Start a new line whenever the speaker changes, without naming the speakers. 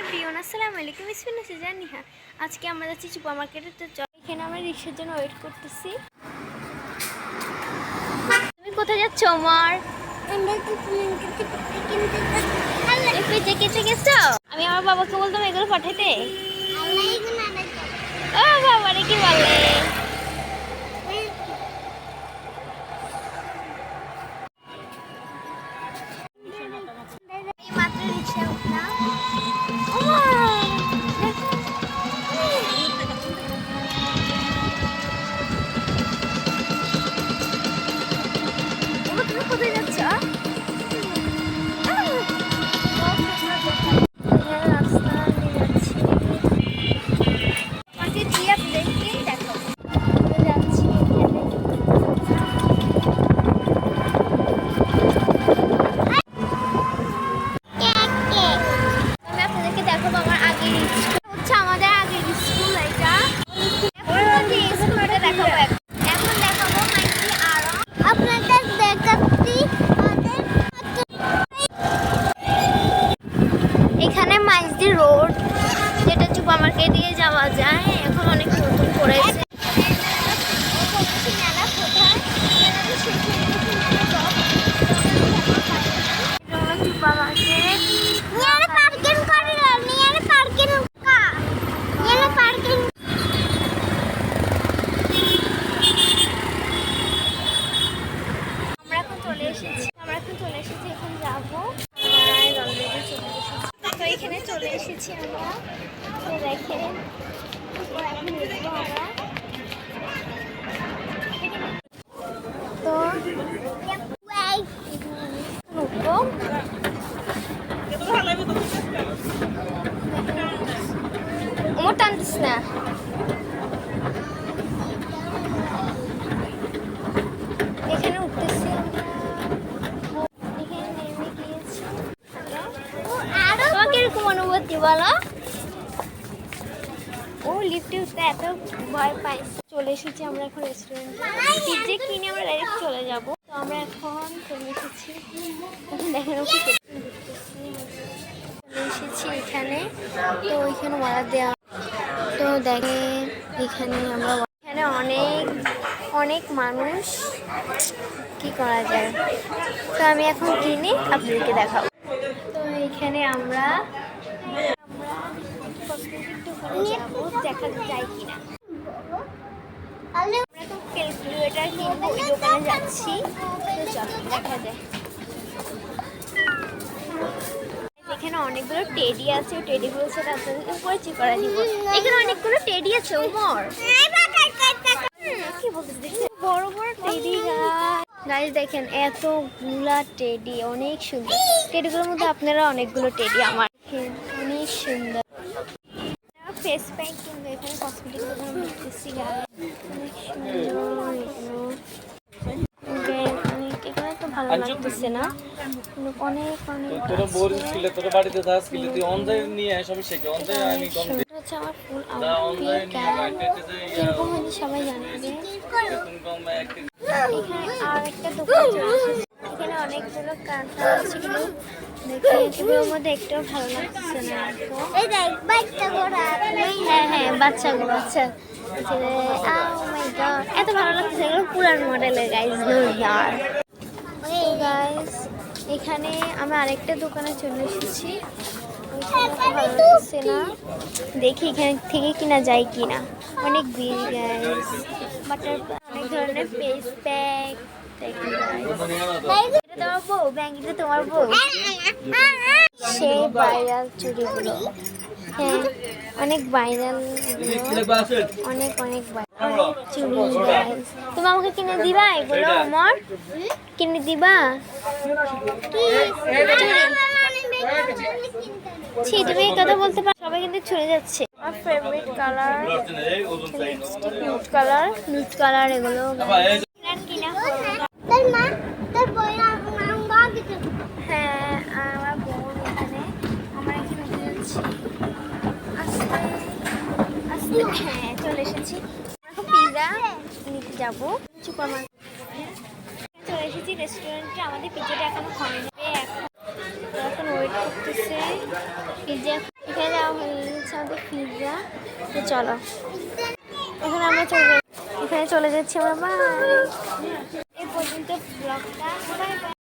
Everyone আসসালামু আলাইকুম। ইসমিন সুজান নিহা। আজকে আমরা যাচ্ছি সুপার মার্কেটে তো চল এখানে আমরা রিক্সার জন্য ওয়েট করতেছি। তুমি কোথায় যাচ্ছ আমার আমি আমার বাবাকে বলতাম এগুলো পাঠাতে ও বাবা রে কি বলে? চলে আমরা। দেখেন তো আমরা। না এখানে উঠতেছি আমরা এখানে নেমে গিয়েছি তোমার কীরকম অনুভূতি বলো? ও লিফটে উঠতে এত ভয় পাই চলে এসেছি আমরা এখন রেস্টুরেন্টে পিজ্জে কিনে আমরা ডাইরেক্ট চলে যাব। তো আমরা এখন চলে এসেছি। এখন দেখেন চলে এসেছি এখানে। তো ওইখানে অর্ডার দেওয়া তো দেখেন এখানে আমরা এখানে অনেক অনেক মানুষ। কি করা যায়? তো আমি এখন কিনে আপনাদেরকে দেখাবো। তো এখানে আমরা যাব দেখা দোকানে যাচ্ছি। দেখা যায় এখানে অনেকগুলো টেডি আছে এখানে অনেকগুলো? বড় বড় টেডি অনেক সুন্দর। টেডিগুলোর মধ্যে আপনারা অনেকগুলো টেডি আমার। অনেক সুন্দর। কিনবো এখানে কসমেটিক দোকানে দেখতেছি অনেক সুন্দর এখানে তো ভালো লাগতেছে না অনেক অনেক
তোরা
আছে।
বোর স্কিলে তোরা বাড়িতে থাকা স্কিলে তুই অনলাইন নিয়ে আয় সবই শেখে অনলাইন আমি কম
সুন্দর হচ্ছে আমার ফুল
যে
সবাই
তুমি
এখানে আর একটা দোকান এসেছে। এখানে অনেকগুলো কাঁথা আছে কিন্তু বাচ্চাগুলো আচ্ছা এত ভালো লাগছে এগুলো পুরান মডেলের গাইজ। জোরদার গাইজ এখানে আমরা আরেকটা দোকানে চলে এসেছি। ভালো লাগছে দেখি এখান থেকে কিনা যায় কিনা। অনেক ভিড় গাইজ বাটার অনেক ধরনের ফেস প্যাক তোমার বউ ব্যাঙ্গিটা তোমার বউ। সেই ভাইরাল চুড়িগুলো হ্যাঁ অনেক ভাইরাল অনেক অনেক ভাইরাল চুড়ি তুমি আমাকে কিনে দিবা এগুলো আমার কিনে দিবা? ছি, তুমি এই কথা বলতে পারো সবাই কিন্তু চলে যাচ্ছে। আমার favourite colour lipstick nude colour nude colour এগুলো কিনা হ্যাঁ আমার বোন এখানে আমরা এখানে যাচ্ছি আস্তে আস্তে হ্যাঁ চলে এসেছি। এখন পিৎজা নিতে যাব। সুপার চলে এসেছি রেস্টুরেন্টে আমাদের পিৎজাটা এখনও হয়নি। এখন এখন ওয়েট করতেছে। পিৎজা এখানে যাওয়া হয়ে আমাদের পিৎজা চলো। এখানে আমরা চলে এখানে চলে যাচ্ছি আমরা। এই পর্যন্ত ব্লগটা